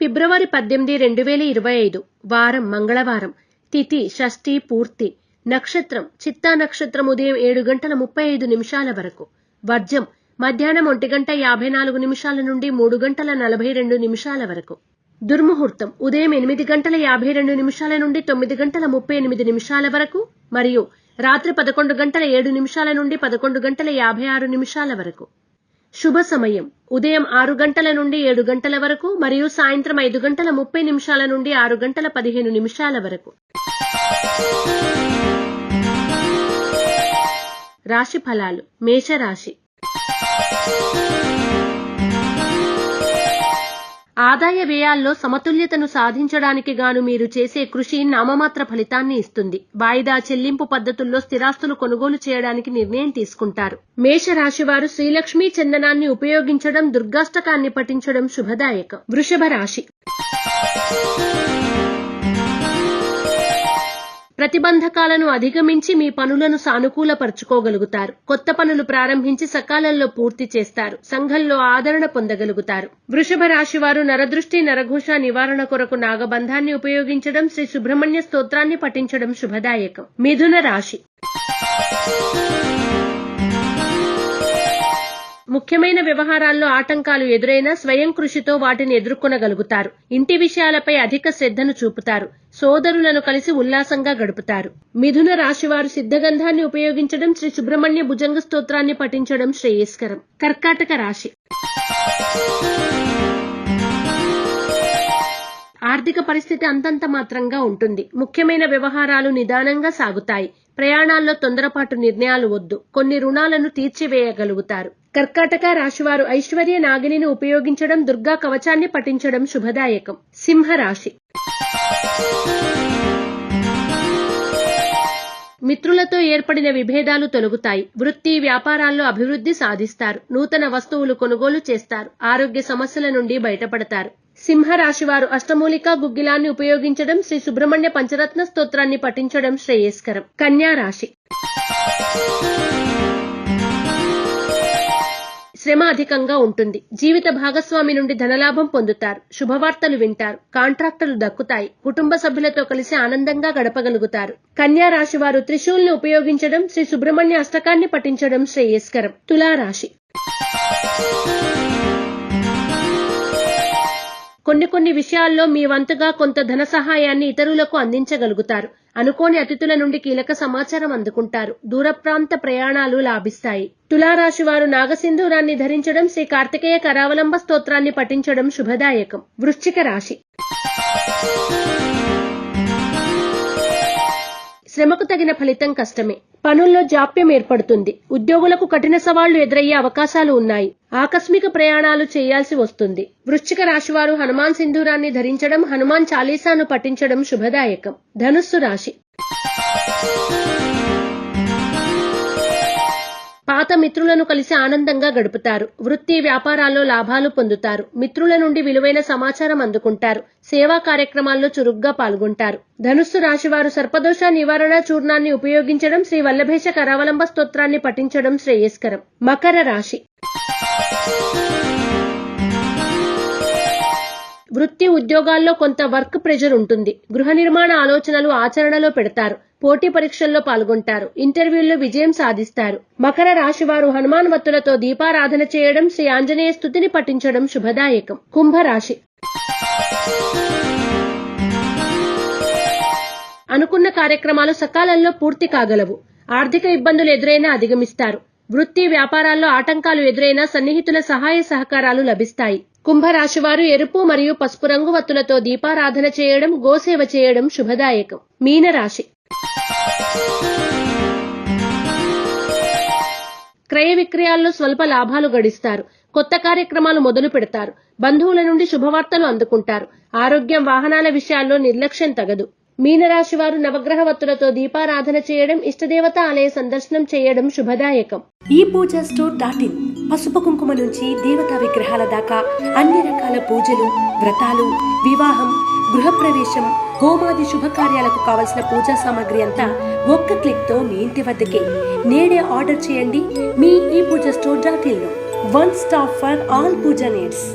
ఫిబ్రవరి పద్దెనిమిది రెండు వేల ఇరవై ఐదు. వారం మంగళవారం. తిథి షష్ఠి పూర్తి. నక్షత్రం చిత్తా నక్షత్రం ఉదయం ఏడు గంటల ముప్పై ఐదు నిమిషాల వరకు. వర్జం మధ్యాహ్నం ఒంటి గంట యాభై నాలుగు నిమిషాల నుండి మూడు గంటల నలభై రెండు నిమిషాల వరకు. దుర్ముహూర్తం ఉదయం ఎనిమిది గంటల యాభై రెండు నిమిషాల నుండి తొమ్మిది గంటల ముప్పై ఎనిమిది నిమిషాల వరకు మరియు రాత్రి పదకొండు గంటల ఏడు నిమిషాల నుండి పదకొండు గంటల యాభై ఆరు నిమిషాల వరకు. శుభ సమయం ఉదయం ఆరు గంటల నుండి ఏడు గంటల వరకు మరియు సాయంత్రం ఐదు గంటల ముప్పై నిమిషాల నుండి ఆరు గంటల పదిహేను నిమిషాల వరకు. రాశి ఫలాలు. మేషరాశి. ఆదాయ వ్యయాల్లో సమతుల్యతను సాధించడానికి గాను మీరు చేసే కృషి నామమాత్ర ఫలితాన్ని ఇస్తుంది. వాయిదా చెల్లింపు పద్ధతుల్లో స్థిరాస్తులు కొనుగోలు చేయడానికి నిర్ణయం తీసుకుంటారు. మేషరాశివారు శ్రీలక్ష్మీ చందనాన్ని ఉపయోగించడం దుర్గాష్టకాన్ని పఠించడం శుభదాయకం. వృషభ రాశి ప్రతిబంధకాలను అధిగమించి మీ పనులను సానుకూలపరుచుకోగలుగుతారు. కొత్త పనులు ప్రారంభించి సకాలంలో పూర్తి చేస్తారు. సంఘంలో ఆదరణ పొందగలుగుతారు. వృషభ రాశి వారు నరదృష్టి నరఘోష నివారణ కొరకు నాగబంధాన్ని ఉపయోగించడం శ్రీ సుబ్రహ్మణ్య స్తోత్రాన్ని పఠించడం శుభదాయకం. మిథున రాశి. ముఖ్యమైన వ్యవహారాల్లో ఆటంకాలు ఎదురైనా స్వయం కృషితో వాటిని ఎదుర్కొనగలుగుతారు. ఇంటి విషయాలపై అధిక శ్రద్ధను చూపుతారు. సోదరులను కలిసి ఉల్లాసంగా గడుపుతారు. మిథున రాశివారు సిద్ధగంధాన్ని ఉపయోగించడం శ్రీ సుబ్రహ్మణ్య భుజంగ స్తోత్రాన్ని పఠించడం శ్రేయస్కరం. కర్కాటక రాశి. ఆర్థిక పరిస్థితి అంతంత మాత్రంగా ఉంటుంది. ముఖ్యమైన వ్యవహారాలు నిదానంగా సాగుతాయి. ప్రయాణాల్లో తొందరపాటు నిర్ణయాలు వద్దు. కొన్ని రుణాలను తీర్చివేయగలుగుతారు. కర్కాటక రాశివారు ఐశ్వర్య నాగిని ఉపయోగించడం దుర్గా కవచాన్ని పఠించడం శుభదాయకం. సింహరాశి. మిత్రులతో ఏర్పడిన విభేదాలు తొలగుతాయి. వృత్తి వ్యాపారాల్లో అభివృద్ధి సాధిస్తారు. నూతన వస్తువులు కొనుగోలు చేస్తారు. ఆరోగ్య సమస్యల నుండి బయటపడతారు. సింహరాశివారు అష్టమూలికా గుగ్గిలాన్ని ఉపయోగించడం శ్రీ సుబ్రహ్మణ్య పంచరత్న స్తోత్రాన్ని పఠించడం శ్రేయస్కరం. కన్యా రాశి శ్రమ అధికంగా ఉంటుంది. జీవిత భాగస్వామి నుండి ధనలాభం పొందుతారు. శుభవార్తలు వింటారు. కాంట్రాక్టులు దక్కుతాయి. కుటుంబ సభ్యులతో కలిసి ఆనందంగా గడపగలుగుతారు. కన్యా రాశి వారు త్రిశూల్ని ఉపయోగించడం శ్రీ సుబ్రహ్మణ్య అష్టకాన్ని పఠించడం శ్రేయస్కరం. తులారాశి. కొన్ని కొన్ని విషయాల్లో మీ వంతుగా కొంత ధన సహాయాన్ని ఇతరులకు అందించగలుగుతారు. అనుకోని అతిథుల నుండి కీలక సమాచారం అందుకుంటారు. దూర ప్రాంత ప్రయాణాలు లాభిస్తాయి. తులారాశి వారు నాగసింధూరాన్ని ధరించడం శ్రీ కార్తికేయ కరావలంబ స్తోత్రాన్ని పఠించడం శుభదాయకం. వృశ్చిక రాశి. శ్రమకు తగిన ఫలితం కష్టమే. పనుల్లో జాప్యం ఏర్పడుతుంది. ఉద్యోగులకు కఠిన సవాళ్ళు ఎదురయ్యే అవకాశాలు ఉన్నాయి. ఆకస్మిక ప్రయాణాలు చేయాల్సి వస్తుంది. వృశ్చిక రాశివారు హనుమాన్ సింధూరాన్ని ధరించడం హనుమాన్ చాలీసాను పఠించడం శుభదాయకం. ధనుస్సు రాశి. పాత మిత్రులను కలిసి ఆనందంగా గడుపుతారు. వృత్తి వ్యాపారాల్లో లాభాలు పొందుతారు. మిత్రుల నుండి విలువైన సమాచారం అందుకుంటారు. సేవా కార్యక్రమాల్లో చురుగ్గా పాల్గొంటారు. ధనుస్సు రాశివారు సర్పదోష నివారణ చూర్ణాన్ని ఉపయోగించడం శ్రీ వల్లభేష కరావలంబ స్తోత్రాన్ని పఠించడం శ్రేయస్కరం. మకర రాశి. వృత్తి ఉద్యోగాల్లో కొంత వర్క్ ప్రెషర్ ఉంటుంది. గృహ నిర్మాణ ఆలోచనలు ఆచరణలో పెడతారు. పోటీ పరీక్షల్లో పాల్గొంటారు. ఇంటర్వ్యూల్లో విజయం సాధిస్తారు. మకర రాశి వారు హనుమాన్ వత్తులతో దీపారాధన చేయడం శ్రీ ఆంజనేయ స్థుతిని పఠించడం శుభదాయకం. కుంభరాశి అనుకున్న కార్యక్రమాలు సకాలంలో పూర్తి కాగలవు. ఆర్థిక ఇబ్బందులు ఎదురైనా అధిగమిస్తారు. వృత్తి వ్యాపారాల్లో ఆటంకాలు ఎదురైన సన్నిహితుల సహాయ సహకారాలు లభిస్తాయి. కుంభరాశి వారు ఎరుపు మరియు పసుపు రంగు వత్తులతో దీపారాధన చేయడం గోసేవ చేయడం శుభదాయకం. మీనరాశి. క్రయ విక్రయాల్లో స్వల్ప లాభాలు గడిస్తారు. కొత్త కార్యక్రమాలు మొదలు పెడతారు. బంధువుల నుండి శుభవార్తలు అందుకుంటారు. ఆరోగ్యం వాహనాల విషయాల్లో నిర్లక్ష్యం తగదు. మీనరాశి వారు నవగ్రహ వత్తులతో దీపారాధన చేయడం ఇష్టదేవత ఆలయ సందర్శనం చేయడం శుభదాయకం. ఈ పూజ స్టోర్ డాట్ ఇన్ పసుపు కుంకుమ నుంచి దేవతా విగ్రహాల దాకా అన్ని రకాల పూజలు వ్రతాలు వివాహం గృహప్రవేశం హోమాది శుభకార్యాలకు కావలసిన పూజా సామాగ్రి అంతా ఒక్క క్లిక్తో మీ ఇంటి వద్దకే. నేడే ఆర్డర్ చేయండి మీ ఈ పూజ store dot ఇన్లో one stop for all pooja needs.